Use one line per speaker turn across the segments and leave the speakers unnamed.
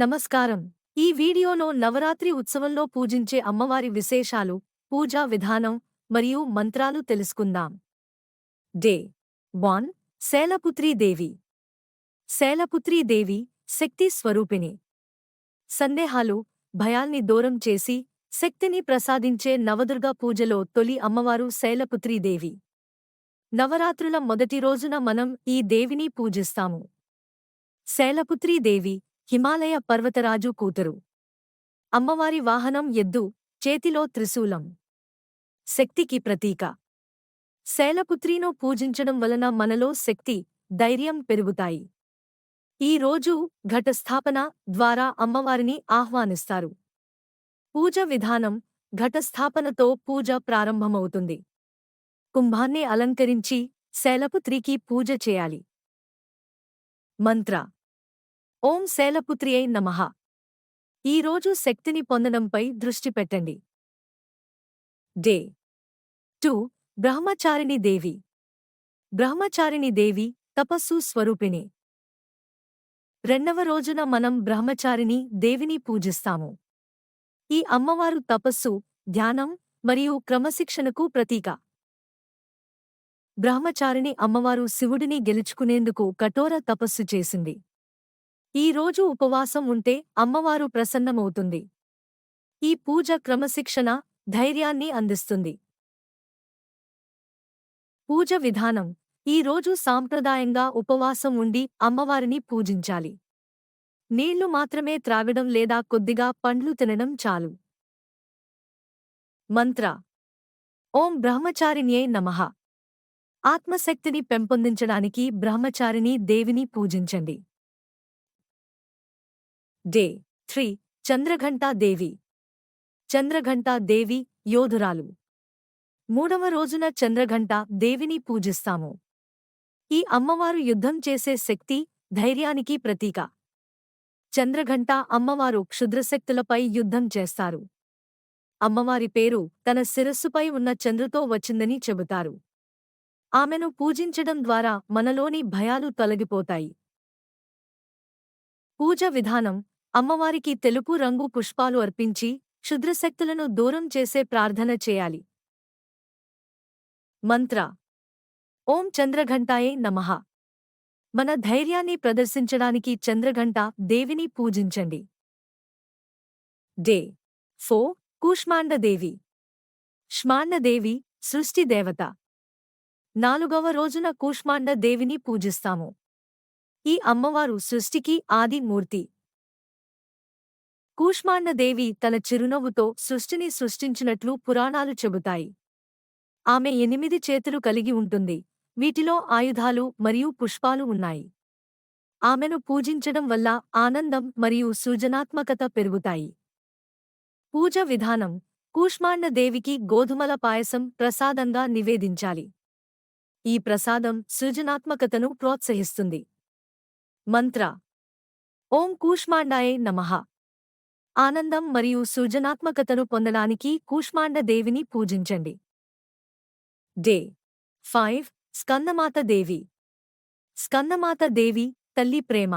నమస్కారం. ఈ వీడియోలో నవరాత్రి ఉత్సవంలో పూజించే అమ్మవారి విశేషాలు పూజా విధానం మరియు మంత్రాలు తెలుసుకుందాం. డే. వన్. శైలపుత్రీ దేవి. శైలపుత్రీ దేవి శక్తి స్వరూపిణి. సందేహాలు భయాల్ని దూరం చేసి శక్తిని ప్రసాదించే నవదుర్గా పూజలో తొలి అమ్మవారు శైలపుత్రీదేవి నవరాత్రుల మొదటి రోజున మనం ఈ దేవిని పూజిస్తాము. శైలపుత్రీదేవి హిమాలయ పర్వతరాజు కూతురు. అమ్మవారి వాహనం ఎద్దు చేతిలో త్రిశూలం. శక్తికి ప్రతీక. శైలపుత్రిను పూజించడం వలన మనలో శక్తి ధైర్యం పెరుగుతాయి. ఈ రోజు ఘటస్థాపన ద్వారా అమ్మవారిని ఆహ్వానిస్తారు. పూజ విధానం ఘటస్థాపనతో పూజ ప్రారంభమవుతుంది. కుంభాన్ని అలంకరించి శైలపుత్రికి పూజ చేయాలి. మంత్ర ఓం శైలపుత్రియై నమః. ఈరోజు శక్తిని పొందడంపై దృష్టి పెట్టండి. డే. టూ. బ్రహ్మచారిణి దేవి. బ్రహ్మచారిణి దేవి తపస్సు స్వరూపిణి. రెండవ రోజున మనం బ్రహ్మచారిణి దేవిని పూజిస్తాము. ఈ అమ్మవారు తపస్సు ధ్యానం మరియు క్రమశిక్షణకు ప్రతీక. బ్రహ్మచారిణి అమ్మవారు శివుడిని గెలుచుకునేందుకు కఠోర తపస్సు చేసింది. ఈ రోజు ఉపవాసం ఉంటే అమ్మవారు ప్రసన్నమవుతుంది. ఈ పూజ క్రమశిక్షణ ధైర్యాన్ని అందిస్తుంది. పూజ విధానం. ఈ రోజు సాంప్రదాయంగా ఉపవాసం ఉండి అమ్మవారిని పూజించాలి. నీళ్ళు మాత్రమే త్రాగడం లేదా కొద్దిగా పండ్లు తినడం చాలు. మంత్ర. ఓం బ్రహ్మచారిణ్యే నమః. ఆత్మశక్తిని పెంపొందించడానికి బ్రహ్మచారిణి దేవిని పూజించండి. Day three Chandraghanta Devi. Chandraghanta Devi యోధురాలు. మూడవ రోజున చంద్రఘంట దేవిని పూజిస్తాము. ఈ అమ్మవారు యుద్ధం చేసే శక్తి ధైర్యానికి ప్రతీక. చంద్రఘంట అమ్మవారు క్షుద్రశక్తులపై యుద్ధం చేస్తారు. అమ్మవారి పేరు తన శిరస్సుపై ఉన్న చంద్రుతో వచ్చిందని చెబుతారు. ఆమెను పూజించడం ద్వారా మనలోని భయాలు తొలగిపోతాయి. పూజ విధానం అమ్మవారికి తెలుపు రంగు పుష్పాలు అర్పించి క్షుద్రశక్తులను దూరం చేసే ప్రార్థన చేయాలి. మంత్ర. ఓం చంద్రఘంటాయే నమః. మన ధైర్యాన్ని ప్రదర్శించడానికి చంద్రఘంట దేవిని పూజించండి. డే. ఫో. కూష్మాండదేవి ష్మాండదేవి సృష్టి దేవత. నాలుగవ రోజున కూష్మాండ దేవిని పూజిస్తాము. ఈ అమ్మవారు సృష్టికి ఆది మూర్తి. కూష్మాండదేవి తన చిరునవ్వుతో సృష్టిని సృష్టించినట్లు పురాణాలు చెబుతాయి. ఆమె ఎనిమిది చేతులు కలిగి ఉంటుంది. వీటిలో ఆయుధాలు మరియు పుష్పాలు ఉన్నాయి. ఆమెను పూజించడం వల్ల ఆనందం మరియు సృజనాత్మకత పెరుగుతాయి. పూజ విధానం. కూష్మాండదేవికి గోధుమల పాయసం ప్రసాదంగా నివేదించాలి. ఈ ప్రసాదం సృజనాత్మకతను ప్రోత్సహిస్తుంది. మంత్ర. ఓం కూష్మాండాయే నమః. ఆనందం మరియు సృజనాత్మకతను పొందడానికి కూష్మాండ దేవిని పూజించండి. Day five. స్కందమాత దేవి. స్కందమాత దేవి తల్లి ప్రేమ.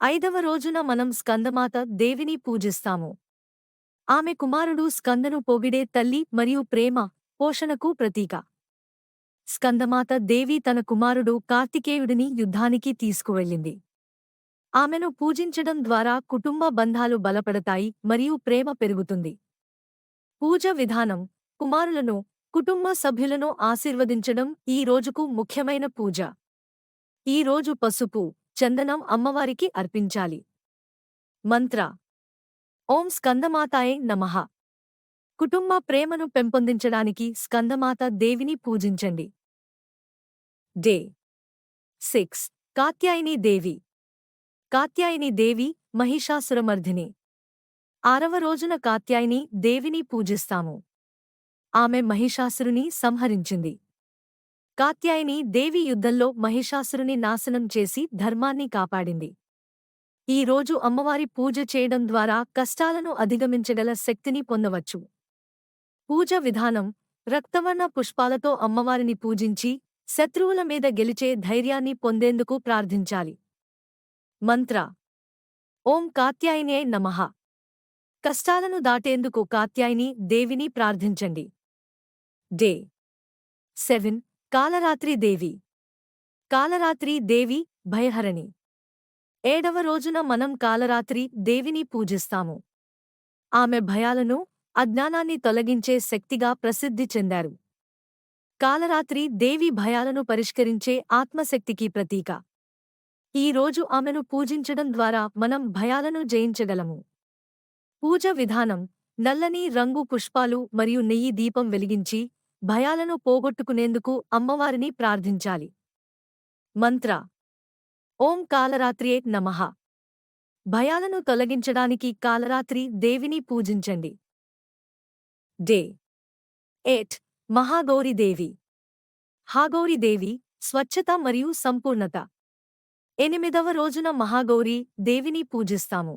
ఐదవ రోజున మనం స్కందమాత దేవిని పూజిస్తాము. ఆమె కుమారుడు స్కందను పొగిడే తల్లి మరియు ప్రేమ పోషణకు ప్రతీక. స్కందమాత దేవి తన కుమారుడు కార్తికేయుడిని యుద్ధానికి తీసుకువెళ్ళింది. ఆమెను పూజించడం ద్వారా కుటుంబ బంధాలు బలపడతాయి మరియు ప్రేమ పెరుగుతుంది. పూజ విధానం. కుమారులను కుటుంబ సభ్యులను ఆశీర్వదించడం ఈ రోజుకు ముఖ్యమైన పూజ. ఈ రోజు పసుపు చందనం అమ్మవారికి అర్పించాలి. మంత్ర. ఓం స్కందమాతాయే నమః. కుటుంబ ప్రేమను పెంపొందించడానికి స్కందమాత దేవిని పూజించండి. డే. సిక్స్. కాత్యాయని దేవి. కాత్యాయని దేవి మహిషాసురమర్ధిని. ఆరవ రోజున కాత్యాయని దేవిని పూజిస్తాము. ఆమె మహిషాసురుని సంహరించింది. కాత్యాయని దేవి యుద్ధంలో మహిషాసురుని నాశనం చేసి ధర్మాన్ని కాపాడింది. ఈ రోజు అమ్మవారి పూజ చేయడం ద్వారా కష్టాలను అధిగమించగల శక్తిని పొందవచ్చు. పూజ విధానం రక్తవర్ణ పుష్పాలతో అమ్మవారిని పూజించి శత్రువుల మీద గెలిచే ధైర్యాన్ని పొందేందుకు ప్రార్థించాలి. మంత్ర. ఓం కాత్యాయనే నమః. కష్టాలను దాటేందుకు కాత్యాయని దేవిని ప్రార్థించండి. డే. సెవెన్. కాలరాత్రి దేవి. కాలరాత్రి దేవి భయహరణి. ఏడవ రోజున మనం కాలరాత్రి దేవిని పూజిస్తాము. ఆమె భయాలను అజ్ఞానాన్ని తొలగించే శక్తిగా ప్రసిద్ధి చెందారు. కాలరాత్రి దేవి భయాలను పరిష్కరించే ఆత్మశక్తికి ప్రతీక. ఈ రోజు ఆమెను పూజించడం ద్వారా మనం భయాలను జయించగలము. పూజ విధానం నల్లని రంగు పుష్పాలు మరియు నెయ్యి దీపం వెలిగించి భయాలను పోగొట్టుకునేందుకు అమ్మవారిని ప్రార్థించాలి. మంత్ర ఓం కాలరాత్రియే నమః. భయాలను తొలగించడానికి కాలరాత్రి దేవిని పూజించండి. డే ఎయిట్ మహాగౌరీదేవి హాగౌరీదేవి స్వచ్ఛత మరియు సంపూర్ణత. ఎనిమిదవ రోజున మహాగౌరీ దేవిని పూజిస్తాము.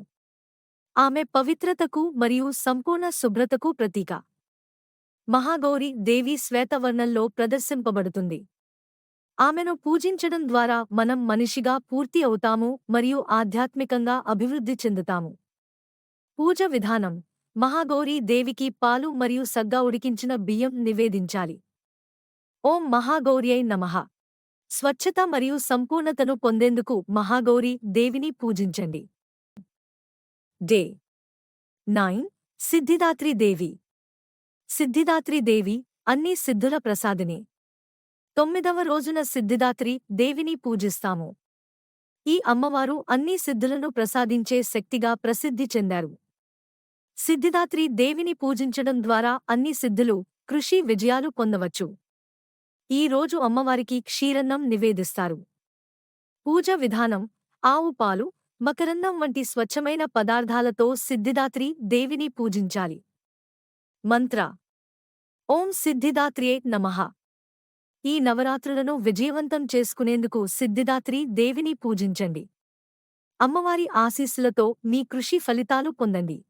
ఆమె పవిత్రతకు మరియు సంపూర్ణ శుభ్రతకు ప్రతీక. మహాగౌరి దేవి శ్వేతవర్ణంలో ప్రదర్శింపబడుతుంది. ఆమెను పూజించడం ద్వారా మనం మనిషిగా పూర్తి అవుతాము మరియు ఆధ్యాత్మికంగా అభివృద్ధి చెందుతాము. పూజ విధానం. మహాగౌరీ దేవికి పాలు మరియు సగ్గా ఉడికించిన బియ్యం నివేదించాలి. ఓం మహాగౌరియై నమః. స్వచ్ఛత మరియు సంపూర్ణతను పొందేందుకు మహాగౌరి దేవిని పూజించండి. Day nine. సిద్ధిదాత్రి దేవి. సిద్ధిదాత్రి దేవి అన్ని సిద్ధుల ప్రసాదిని. తొమ్మిదవ రోజున సిద్ధిదాత్రి దేవిని పూజిస్తాము. ఈ అమ్మవారు అన్ని సిద్ధులను ప్రసాదించే శక్తిగా ప్రసిద్ధి చెందారు. సిద్ధిదాత్రి దేవిని పూజించడం ద్వారా అన్ని సిద్ధులు కృషి విజయాలు పొందవచ్చు. ఈ రోజు అమ్మవారికి క్షీరన్నం నివేదిస్తారు. పూజ విధానం ఆవు పాలు మకరన్నం వంటి స్వచ్ఛమైన పదార్థాలతో సిద్ధిదాత్రి దేవిని పూజించాలి. మంత్ర ఓం సిద్ధిదాత్రియే నమః. ఈ నవరాత్రులను విజయవంతం చేసుకునేందుకు సిద్ధిదాత్రి దేవిని పూజించండి. అమ్మవారి ఆశీస్సులతో మీ కృషి ఫలితాలు పొందండి.